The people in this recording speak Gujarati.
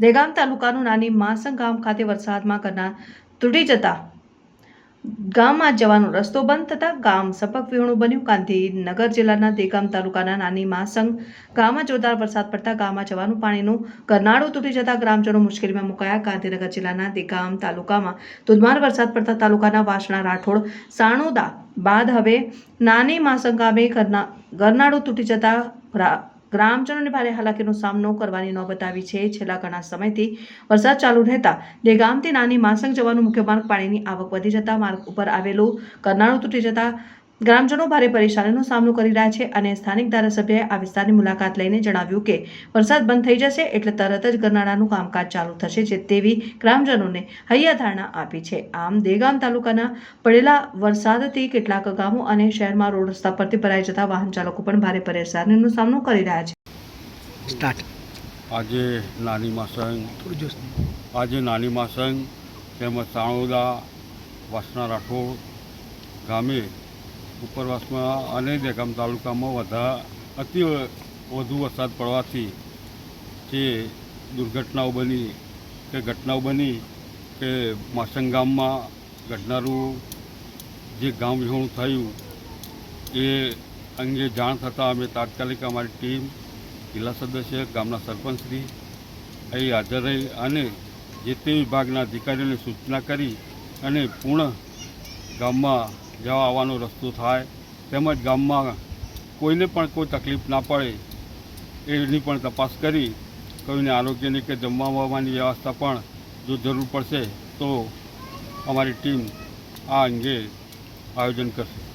દેગામ તાલુકાનું નાની માસંગ ગામ ખાતે વરસાદમાં કરનાર તૂટી જતા ગામમાં જવાનો રસ્તો બંધ થતાં ગામ સપક વિહોણું બન્યું. ગાંધીનગર જિલ્લાના દેગામ તાલુકાના નાની માસંગ ગામમાં જોરદાર વરસાદ પડતા ગામમાં જવાનું પાણીનું કરનાળું તૂટી જતા ગ્રામજનો મુશ્કેલીમાં મુકાયા. ગાંધીનગર જિલ્લાના દેગામ તાલુકામાં ધોધમાર વરસાદ પડતા તાલુકાના વાસણા, રાઠોડ, સાણોદા બાદ હવે નાની માસંગ ગામે ગરનાળું તૂટી જતા ગ્રામજનોને ભારે હાલાકીનો સામનો કરવાની નોબત આવી છે. છેલ્લા ઘણા સમયથી વરસાદ ચાલુ રહેતા દેગામથી નાની માસંગ જવાનું મુખ્ય માર્ગ પાણીની આવક વધી જતા માર્ગ ઉપર આવેલું કરનાળું તૂટી જતા ગ્રામજનો ભારે પરેશાનીનો સામનો કરી રહ્યા છે અને સ્થાનિક ધારાસભ્યએ આ વિસ્તારની મુલાકાત લઈને જણાવ્યું કે વરસાદ બંધ થઈ જશે એટલે તરત જ ગરનાળાનું કામકાજ ચાલુ થશે જે તેવી ગ્રામજનોને હૈયાધારણા આપી છે. આમ દેગામ તાલુકાના પડેલા વરસાદથી કેટલાક ગામો અને શહેરમાં રોડ રસ્તા પરથી ભરાઈ જતા વાહન ચાલકો પણ ભારે પરેશાનીનો સામનો કરી રહ્યા છે. આજે નાની માસંગ આજે નાની માસંગ તેમજ સાણોદા વાસના રાઠોડ ગામે ઉપરવાસમાં અને દેગામ તાલુકામાં વધા અતિ વધુ વરસાદ પડવાથી જે દુર્ઘટનાઓ બની કે ઘટનાઓ બની કે માસંગ ગામમાં ઘટનારું જે ગામ વિહોણું થયું, એ અંગે જાણ થતાં અમે તાત્કાલિક અમારી ટીમ જિલ્લા સદસ્ય, ગામના સરપંચશ્રી, અહીં હાજર રહી અને જે તે વિભાગના અધિકારીઓને સૂચના કરી અને પૂર્ણ ગામમાં જવા આવવાનો રસ્તો થાય. તેમજ ગામમાં કોઈને પણ કોઈ તકલીફ ના પડે, એની પણ તપાસ કરી, કોઈને આરોગ્યની કે જમવા વમવાની વ્યવસ્થા પણ જો જરૂર પડશે, તો અમારી ટીમ આ અંગે આયોજન કરશે.